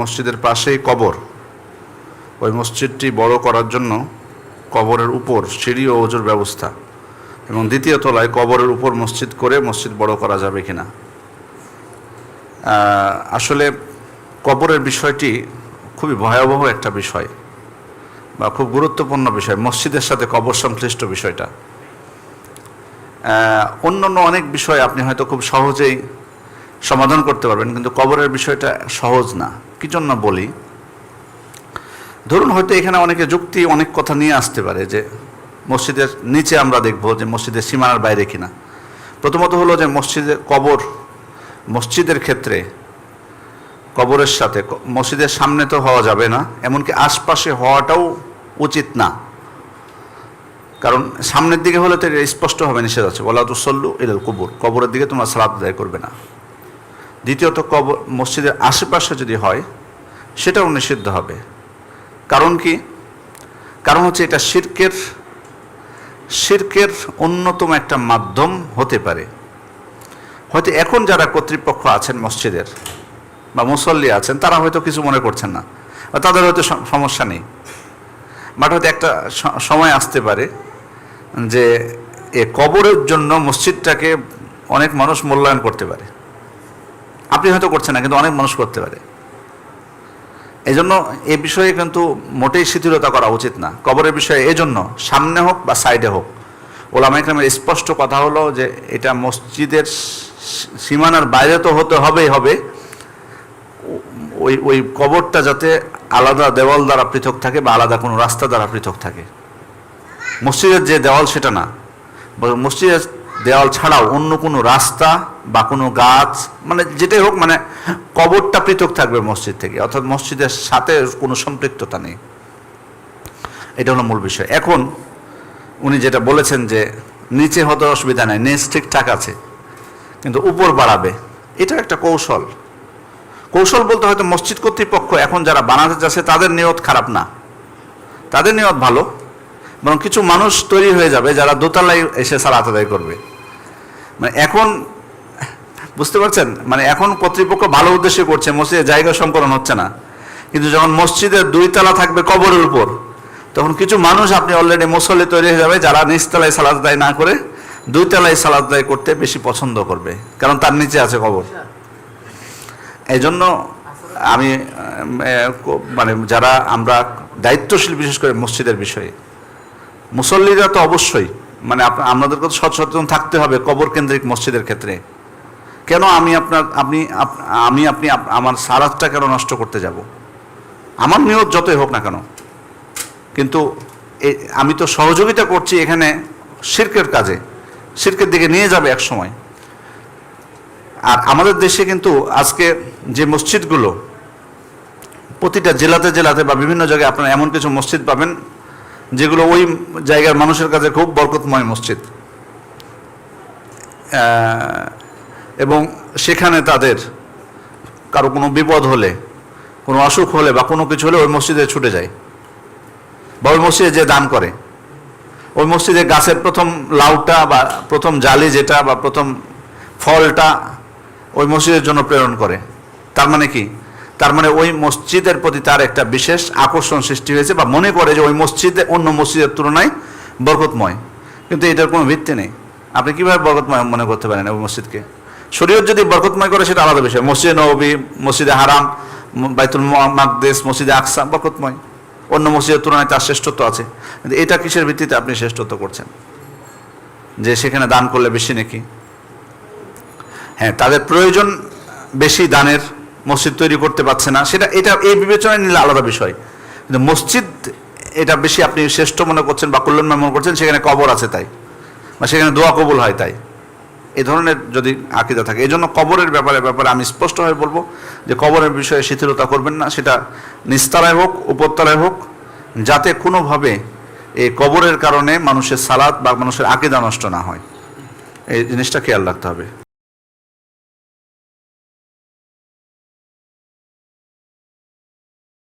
মসজিদের পাশেই কবর। ওই মসজিদটি বড় করার জন্য কবরের উপর সিঁড়ি ও ওজুর ব্যবস্থা এবং দ্বিতীয় তলায় কবরের উপর মসজিদ করে মসজিদ বড় করা যাবে কিনা। আসলে কবরের বিষয়টি খুবই ভয়াবহ একটা বিষয় বা খুব গুরুত্বপূর্ণ বিষয় মসজিদের সাথে কবর সংশ্লিষ্ট বিষয়টা। আহ, অন্য অনেক বিষয় আপনি হয়তো খুব সহজেই সমাধান করতে পারবেন কিন্তু কবরের বিষয়টা সহজ না। কি জন্য বলি? ধরুন হয়তো এখানে অনেকে যুক্তি, অনেক কথা নিয়ে আসতে পারে যে মসজিদের নিচে আমরা দেখব যে মসজিদের সীমানার বাইরে কিনা। প্রথমত হলো যে মসজিদের কবর, মসজিদের ক্ষেত্রে কবরের সাথে মসজিদের সামনে তো হওয়া যাবে না, এমনকি আশপাশে হওয়াটাও উচিত না। কারণ সামনের দিকে হলে তো এটা হবে, নিষেধ আছে। বলা তো সল্লু ইলাল কবর, কবরের দিকে তোমরা সালাদ আদায় করবে না। দ্বিতীয়ত কবর, মসজিদের আশেপাশে যদি হয়, সেটাও নিষিদ্ধ হবে। কারণ কি? কারণ হচ্ছে এটা শির্কের শির্কের অন্যতম একটা মাধ্যম হতে পারে। হয়তো এখন যারা কর্তৃপক্ষ আছেন মসজিদের বা মুসল্লি আছেন, তারা হয়তো কিছু মনে করছেন না বা তাদের হয়তো সম- সমস্যা নেই। বাট হয়তো একটা সময় আসতে পারে যে এ কবরের জন্য মসজিদটাকে অনেক মানুষ মূল্যায়ন করতে পারে। আপনি হয়তো করছেন না, কিন্তু অনেক মানুষ করতে পারে। এই জন্য এ বিষয়ে কিন্তু মোটেই শিথিলতা করা উচিত না। কবরের বিষয়ে এজন্য সামনে হোক বা সাইডে হোক। ওলামা ইকরামের স্পষ্ট কথা হলো যে, এটা মসজিদের সীমানার বাইরে তো হতে হবেই হবে। ওই ওই কবরটা যাতে আলাদা দেওয়াল দ্বারা পৃথক থাকে বা আলাদা কোনো রাস্তা দ্বারা পৃথক থাকে। মসজিদের যে দেওয়াল সেটা না। মসজিদের দেওয়াল ছাড়াও অন্য কোনো রাস্তা বা কোনো গাছ মানে যেটাই হোক মানে কবরটা পৃথক থাকবে মসজিদ থেকে, অর্থাৎ মসজিদের সাথে কোনো সম্পৃক্ততা নেই। এটা হলো মূল বিষয়। এখন উনি যেটা বলেছেন যে নিচে হতে অসুবিধা নেই, নিচ ঠিকঠাক আছে, কিন্তু উপর বাড়াবে এটা একটা কৌশল। কৌশল বলতে হয়তো মসজিদ কর্তৃপক্ষ এখন যারা বানাতে যাচ্ছে, তাদের নিয়ত খারাপ না। তাদের নিয়ত ভালো, বরং কিছু মানুষ তৈরি হয়ে যাবে যারা দোতলায় এসে সালাত আদায় করবে। মানে এখন বুঝতে পারছেন? মানে এখন কর্তৃপক্ষ ভালো উদ্দেশ্যে করছে, মসজিদে জায়গা সংকলন হচ্ছে না। কিন্তু যখন মসজিদের দুই তলা থাকবে কবরের উপর, তখন কিছু মানুষ আপনি অলরেডি মুসল্লি তৈরি হয়ে যাবে যারা নিচতলায় সালাদ আদায় না করে দুই তলায় সালাদ আদায় করতে বেশি পছন্দ করবে, কারণ তার নিচে আছে কবর। এই জন্য আমি মানে যারা আমরা দায়িত্বশীল বিশেষ করে মসজিদের বিষয়ে, মুসল্লিরা তো অবশ্যই মানে আপ- আপনাদেরকে তো সচেতন থাকতে হবে কবর কেন্দ্রিক মসজিদের ক্ষেত্রে। কেন আমি আপনার, আপনি আমি, আপনি আমার সারাতটা কেন নষ্ট করতে যাব? আমার নিয়ত যতই হোক না কেন। কিন্তু আমি তো সহযোগিতা করছি এখানে শির্কের কাজে। শির্কের দিকে নিয়ে যাবে এক সময়। আর আমাদের দেশে কিন্তু আজকে যে মসজিদগুলো, প্রতিটা জেলাতে জেলাতে বা বিভিন্ন জায়গায় আপনারা এমন কিছু মসজিদ পাবেন, যেগুলো ওই জায়গার মানুষের কাছে খুব বরকতময় মসজিদ। এবং সেখানে তাদের কারও কোনো বিপদ হলে, কোনো অসুখ হলে বা কোনো কিছু হলে ওই মসজিদে ছুটে যায়। বা ওই মসজিদে যে দান করে। ওই মসজিদে গাছের প্রথম লাউটা বা প্রথম জালি যেটা বা প্রথম ফলটা ওই মসজিদের জন্য প্রেরণ করে। তার মানে কি? তার মানে ওই মসজিদের প্রতি তার একটা বিশেষ আকর্ষণ সৃষ্টি হয়েছে বা মনে করে যে ওই মসজিদে অন্য মসজিদের তুলনায় বরকতময়। কিন্তু এটার কোনো ভিত্তি নেই। আপনি কীভাবে বরকতময় মনে করতে পারেন ওই মসজিদকে? শরীয়ত যদি বরকতময় করে, সেটা আলাদা বিষয়। মসজিদে নবী মসজিদে হারাম, বাইতুল মাকদেস মসজিদে আকসা, বরকতময়। অন্য মসজিদের তুলনায় তার শ্রেষ্ঠত্ব আছে। কিন্তু এটা কিসের ভিত্তিতে আপনি শ্রেষ্ঠত্ব করছেন? যে সেখানে দান করলে বেশি নাকি? হ্যাঁ তাদের প্রয়োজন বেশি দানের, মসজিদ তৈরি করতে পারছে না। সেটা, এটা এই বিবেচনায় নিলে আলাদা বিষয়। কিন্তু মসজিদ, এটা বেশি আপনি শ্রেষ্ঠ মনে করছেন বা কল্যাণময় মনে করছেন, সেখানে কবর আছে তাই। বা সেখানে দোয়া কবুল হয় তাই। এই ধরনের যদি আকিদা থাকে এই জন্য কবরের ব্যাপারে ব্যাপারে আমি স্পষ্টভাবে বলব যে কবরের বিষয়ে শিথিলতা করবেন না, সেটা নিস্তারায় হোক উপত্যারায় হোক, যাতে কোনোভাবে এই কবরের কারণে মানুষের সালাদ বা মানুষের আকিদা নষ্ট না হয়। এই জিনিসটা খেয়াল রাখতে হবে।